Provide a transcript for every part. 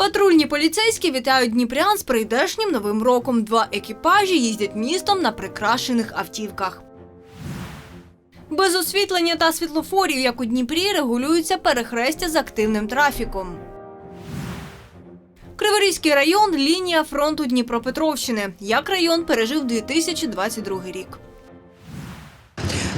Патрульні поліцейські вітають дніпрян з прийдешнім новим роком. Два екіпажі їздять містом на прикрашених автівках. Без освітлення та світлофорів, як у Дніпрі, регулюються перехрестя з активним трафіком. Криворізький район лінія фронту Дніпропетровщини. Як район пережив 2022 рік.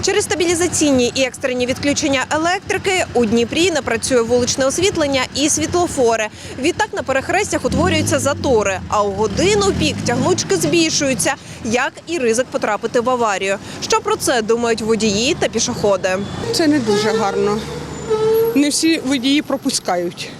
Через стабілізаційні і екстрені відключення електрики у Дніпрі не працює вуличне освітлення і світлофори. Відтак на перехрестях утворюються затори, а у годину пік тягнучки збільшуються, як і ризик потрапити в аварію. Що про це думають водії та пішоходи? Це не дуже гарно. Не всі водії пропускають.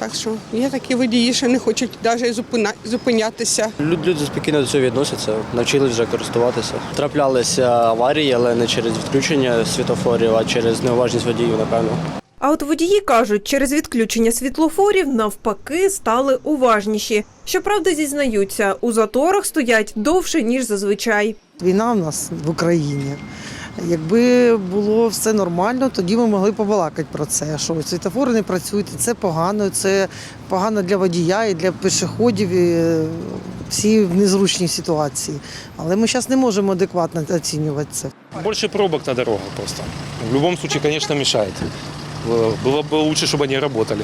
Так що є такі водії, що не хочуть навіть зупинятися. Люд- Люди спокійно до цього відносяться, навчились вже користуватися. Траплялися аварії, але не через відключення світофорів, а через неуважність водіїв, напевно. А от водії кажуть, через відключення світлофорів навпаки стали уважніші. Щоправда, зізнаються, у заторах стоять довше ніж зазвичай. Війна в нас в Україні. Якби було все нормально, тоді ми могли побалакати про це. Що світофори не працюють, це погано, це погано для водія і для пішоходів. І е, всі в незручній ситуації. Але ми зараз не можемо адекватно оцінювати це. Більше пробок на дорогах просто. В будь-якому випадку, звісно, мешает. Было было бы лучше, чтобы они работали.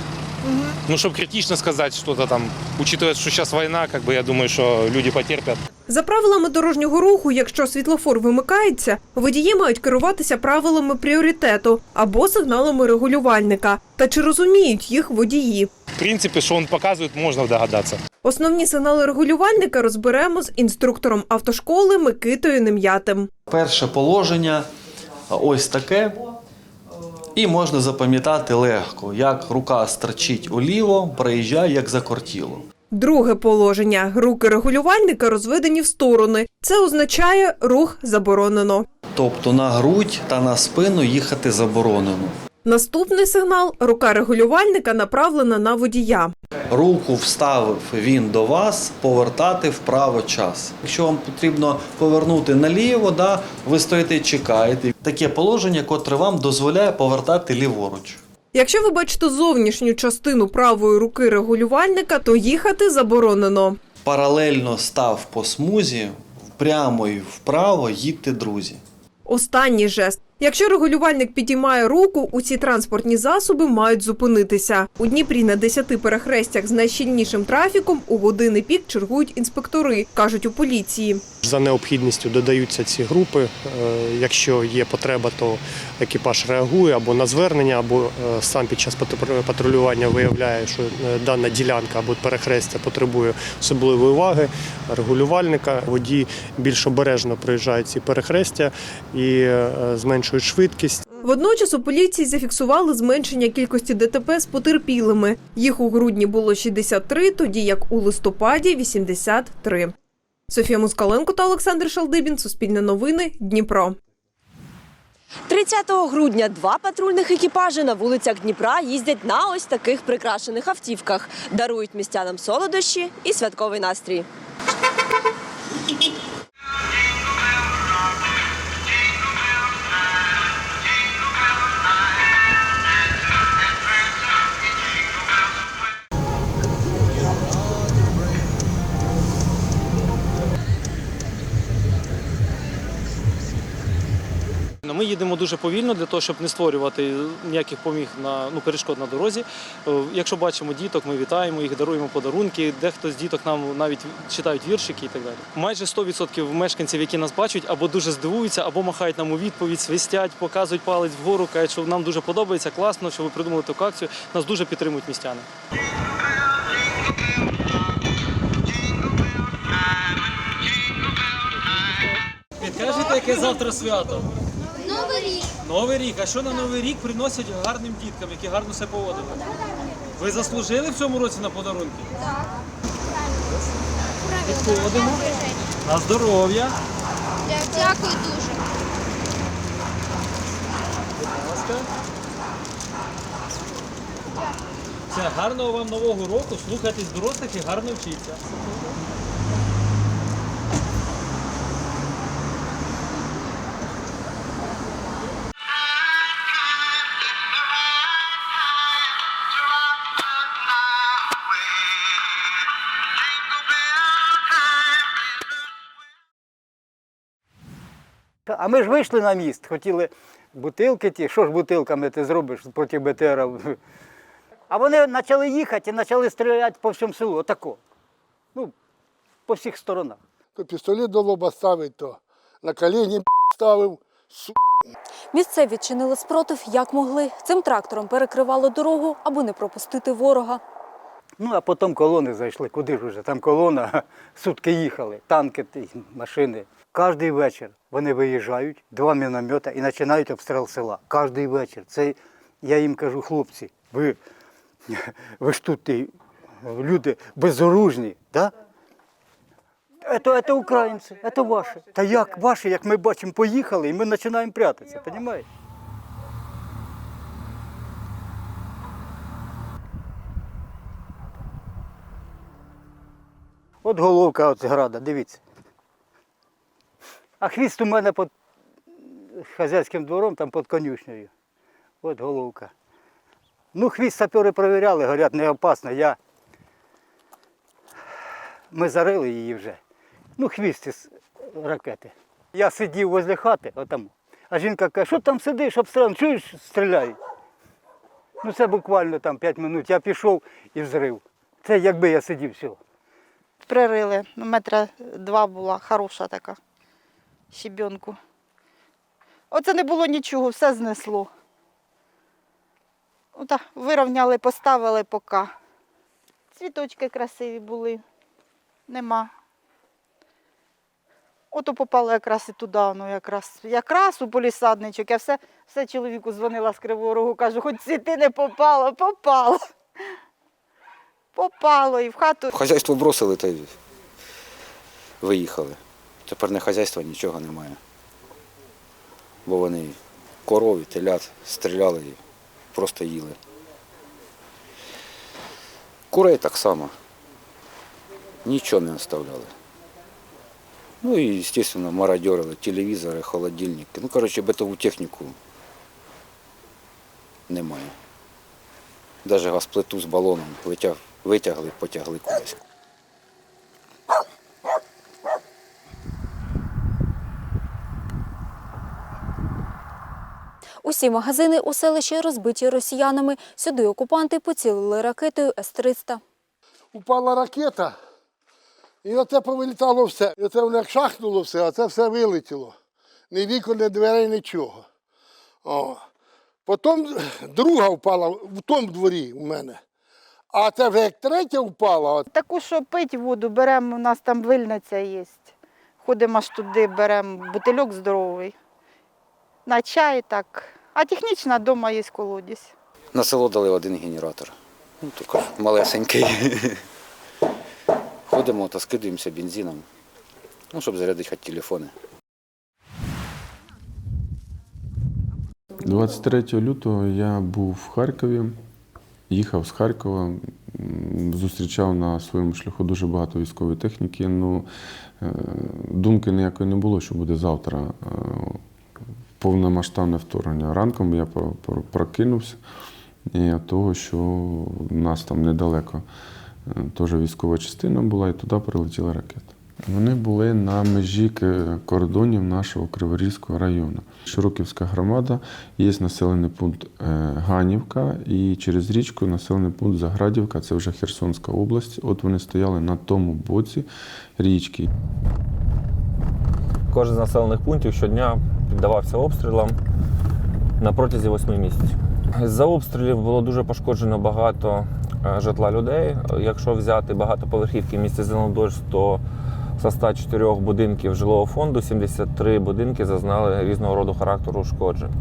Ну, чтобы критично сказать что-то там, учитывая, что сейчас война, как бы я думаю, что люди потерпят. За правилами дорожнього руху, якщо світлофор вимикається, водії мають керуватися правилами пріоритету або сигналами регулювальника. Та чи розуміють їх водії? В принципе, что он показывает, можно догадаться. Основні сигнали регулювальника розберемо з інструктором автошколи Микитою Нем'ятим. Перше положення ось таке. І можна запам'ятати легко, як рука стерчить уліво, проїжджає як закортіло. Друге положення руки регулювальника розведені в сторони. Це означає рух заборонено. Тобто на грудь та на спину їхати заборонено. Наступний сигнал рука регулювальника направлена на водія. Руку вставив він до вас, повертати вправо час. Якщо вам потрібно повернути наліво, да, ви стоїте і чекаєте. Таке положення, котре вам дозволяє повертати ліворуч. Якщо ви бачите зовнішню частину правої руки регулювальника, то їхати заборонено. Паралельно став по смузі, прямо і вправо їдьте, друзі. Останній жест. Якщо регулювальник підіймає руку, усі транспортні засоби мають зупинитися. У Дніпрі на 10 перехрестях з найщільнішим трафіком у години пік чергують інспектори, кажуть у поліції. За необхідністю додаються ці групи. Е, Якщо є потреба, то екіпаж реагує або на звернення, або е, сам під час патрулювання виявляє, що е, дана ділянка або перехрестя потребує особливої уваги, регулювальника. Водії більш обережно проїжджають ці перехрестя і е, зменшують швидкість. Водночас у поліції зафіксували зменшення кількості ДТП з потерпілими. Їх у грудні було 63, тоді як у листопаді 83. Софія Мускаленко та Олександр Шалдибін. Суспільне новини. Дніпро. 30 грудня два патрульних екіпажі на вулицях Дніпра їздять на ось таких прикрашених автівках, дарують містянам солодощі і святковий настрій. Дуже повільно для того, щоб не створювати ніяких поміг на ну перешкод на дорозі. Е, Якщо бачимо діток, ми вітаємо їх, даруємо подарунки. Дехто з діток нам навіть читають віршики і так далі. Майже 100% мешканців, які нас бачать, або дуже здивуються, або махають нам у відповідь, свистять, показують палець вгору, кажуть, що нам дуже подобається, класно, що ви придумали таку акцію. Нас дуже підтримують містяни. Підкажете, яке завтра свято? Новий рік. Новий рік. А що на новий рік приносять гарним діткам, які гарно себе поводили? Ви заслужили в цьому році на подарунки? Так. Підходимо. На здоров'я. Дякую дуже. Будь ласка. Все, гарного вам нового року. Слухайтесь дорослих і гарно вчіться. А ми ж вийшли на міст, хотіли бутилки ті, що ж бутилками ти зробиш проти БТРа? А вони почали їхати і почали стріляти по всьому селу, отако. Ну, по всіх сторонах. То пістолет до лоба ставить, то на коліні ставив. Місцеві чинили спротив як могли. Цим трактором перекривало дорогу, аби не пропустити ворога. Ну, а потім колони зайшли. Куди ж уже? Там колона, сутки їхали, танки, машини. Кожний вечір вони виїжджають, два міномета і починають обстріл села. Кожний вечір. Це я їм кажу, хлопці, ви, ви ж тут люди безоружні, да? Это, это українці, це ваші. Та як ваші, як ми бачимо, поїхали, і ми починаємо прятатися, розумієте? От головка от града, дивіться. А хвіст у мене під хазяйським двором, там під конюшнею. От головка. Ну, хвіст сапери перевіряли, говорять, не опасно. Я... Ми зарили її вже. Ну, хвіст із ракети. Я сидів возле хати, отам. А жінка каже, що там сидиш, обстріл, чуєш, стріляють. Ну це буквально там 5 минут. Я пішов і взрив. Це якби я сидів все. Пририли. Ну, метра два була, хороша така. Щебенку. Оце не було нічого, все знесло. Ота, вирівняли, поставили поки. Цвіточки красиві були. Нема. Ото попало якраз і туди, ну якраз, якраз у полісадничок. Я все, все чоловіку дзвонила з Кривого Рогу, кажу, хоч цвіти не попало, попало. Попало і в хату. Хазяйство бросили та й виїхали. Тепер не хазяйства нічого немає. Бо вони коров і телят стріляли і просто їли. Курей так само. Нічого не оставляли. Ну і, звісно, мародерили телевізори, холодильники. Ну, коротше, битову техніку немає. Навіть газплиту з балоном витягли, потягли кудись. Усі магазини у селищі розбиті росіянами. Сюди окупанти поцілили ракетою С-300. Упала ракета, і оце повилітало все. І оце воно як шахнуло все, а це все вилетіло. Ні вікон, ні дверей, нічого. О. Потім друга впала в тому дворі у мене. А це вже як третя впала, Таку, що пить воду, беремо, у нас там вильниця є. Ходимо аж туди, беремо бутильок здоровий. На чай так. А технічна вдома є колодязь. На село дали один генератор. Ну, такий малесенький. Ходимо та скидуємося бензином, ну, щоб зарядити хоч телефони. 23 лютого я був в Харкові, їхав з Харкова, зустрічав на своєму шляху дуже багато військової техніки. Ну, е, думки ніякої не було, що буде завтра е, повномасштабне вторгнення. Ранком я про- про- прокинувся від того, що в нас там недалеко е, теж військова частина була, і туди прилетіла ракета. Вони були на межі кордонів нашого Криворізького району. Широківська громада, є населений пункт е, Ганівка і через річку населений пункт Заградівка, це вже Херсонська область. От вони стояли на тому боці річки. Кожен з населених пунктів щодня піддавався обстрілам на протязі восьми місяців. З-за обстрілів було дуже пошкоджено багато е, житла людей. Якщо взяти багатоповерхівки в місті Зеленодольськ, то з 104 будинків жилого фонду 73 будинки зазнали різного роду характеру ушкоджень.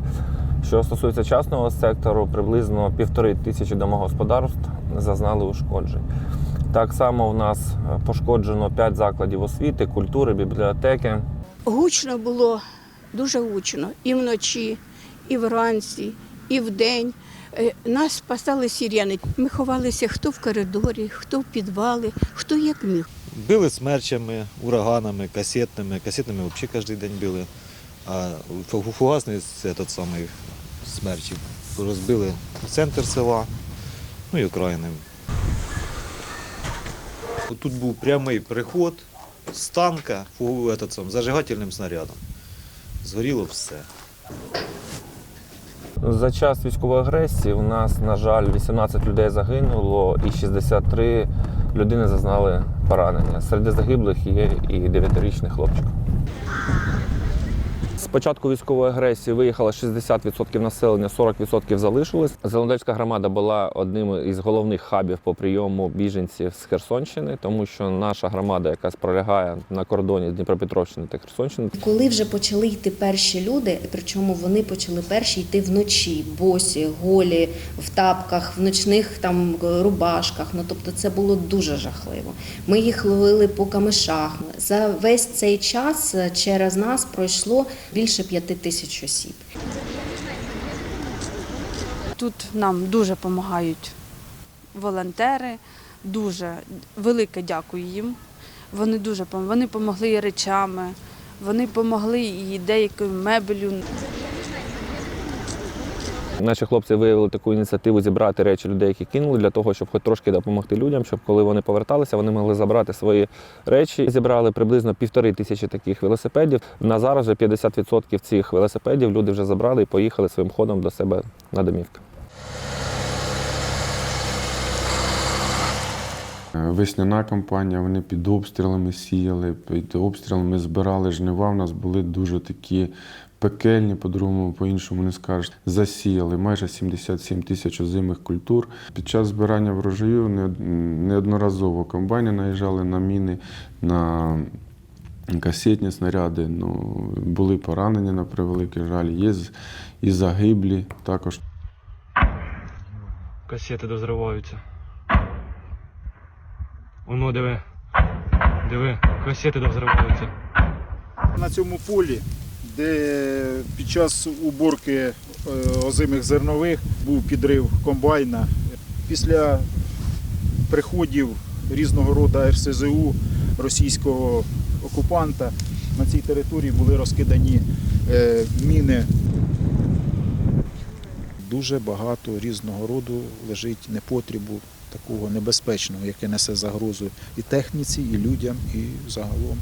Що стосується частного сектору, приблизно півтори тисячі домогосподарств зазнали ушкоджень. Так само в нас пошкоджено 5 закладів освіти, культури, бібліотеки. Гучно було, дуже гучно. І вночі, і вранці, і вдень. Е, Нас спасали сирени. Ми ховалися хто в коридорі, хто в підвалі, хто як міг. Били смерчами, ураганами, касетними. Касетними взагалі кожен день били. А фу- фугасний це тот самий смерчів. Розбили центр села, ну і окраїни. Тут був прямий приход з танка этот зажигательним снарядом. Згоріло все. За час військової агресії у нас, на жаль, 18 людей загинуло і 63 людини зазнали поранення. Серед загиблих є і 9-річний хлопчик. З початку військової агресії виїхало 60% населення, 40% залишилось. Зеленодольська громада була одним із головних хабів по прийому біженців з Херсонщини, тому що наша громада, яка пролягає на кордоні Дніпропетровщини та Херсонщини, Коли вже почали йти перші люди, причому вони почали перші йти вночі, босі, голі, в тапках, в ночних там рубашках. Ну тобто це було дуже жахливо. Ми їх ловили по камишах. За весь цей час е, через нас пройшло більше п'яти тисяч осіб. Тут нам дуже допомагають волонтери, дуже велике дякую їм. Вони дуже вони допомогли і речами, вони допомогли і деякою мебелю. Наші хлопці виявили таку ініціативу зібрати речі людей, які кинули, для того, щоб хоч трошки допомогти людям, щоб коли вони поверталися, вони могли забрати свої речі. Зібрали приблизно півтори тисячі таких велосипедів. На зараз вже 50% цих велосипедів люди вже забрали і поїхали своїм ходом до себе на домівки. Весняна кампанія, вони під обстрілами сіяли, під обстрілами збирали жнива. У нас були дуже такі пекельні, по-другому, по-іншому не скажеш. Засіяли майже 77 тисяч озимих культур. Під час збирання врожаю неодноразово комбайни наїжджали на міни, на касетні снаряди. Ну, були поранені на превеликий жаль, є і загиблі також. Касети дозриваються. Воно диви. Диви, касети дозриваються. На цьому полі, де під час уборки е, озимих зернових був підрив комбайна. Після приходів різного роду РСЗУ російського окупанта на цій території були розкидані е, міни. Дуже багато різного роду лежить непотрібу такого небезпечного, яке несе загрозу і техніці, і людям, і загалом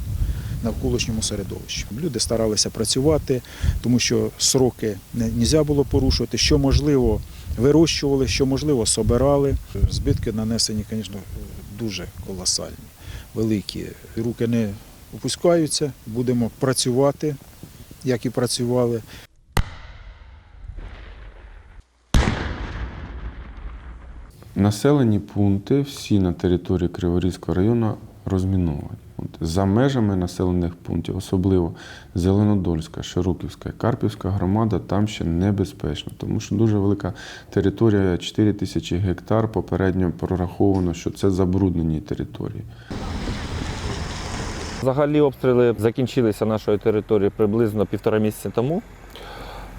навколишньому середовищі. Люди старалися працювати, тому що сроки не можна було порушувати. Що можливо, вирощували, що можливо, собирали. Збитки нанесені, звісно, дуже колосальні, великі. Руки не опускаються, будемо працювати, як і працювали. Населені пункти всі на території Криворізького району розміновані. От, за межами населених пунктів, особливо Зеленодольська, Широківська Карпівська громада, там ще небезпечно, тому що дуже велика територія 4 тисячі гектар. Попередньо прораховано, що це забруднені території. Взагалі обстріли закінчилися нашої території приблизно півтора місяця тому.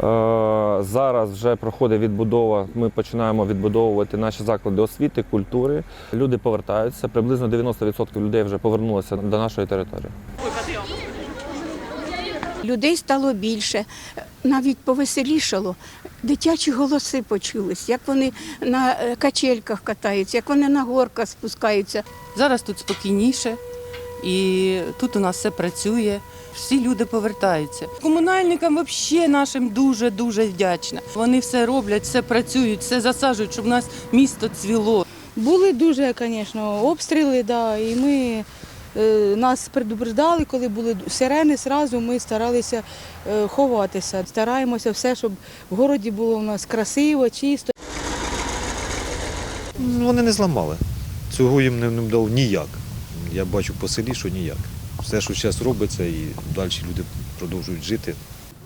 Е, Зараз вже проходить відбудова. Ми починаємо відбудовувати наші заклади освіти, культури. Люди повертаються. Приблизно 90% людей вже повернулося до нашої території. Людей стало більше, навіть повеселішало. Дитячі голоси почулись, як вони на е, качельках катаються, як вони на горках спускаються. Зараз тут спокійніше, і тут у нас все працює. Всі люди повертаються. Комунальникам взагалі нашим дуже дуже вдячна. Вони все роблять, все працюють, все засаджують, щоб у нас місто цвіло. Були дуже, звісно, обстріли, да, і ми е, нас предупреждали, коли були сирени, зразу ми старалися е, ховатися. Стараємося все, щоб в городі було у нас красиво, чисто. Ну, Вони не зламали. Цього їм не, дав ніяк. Я бачу по селі, що ніяк. Все, що зараз робиться, і далі люди продовжують жити.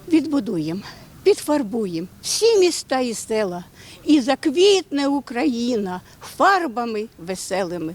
Відбудуємо, підфарбуємо всі міста і села. І заквітне Україна фарбами веселими.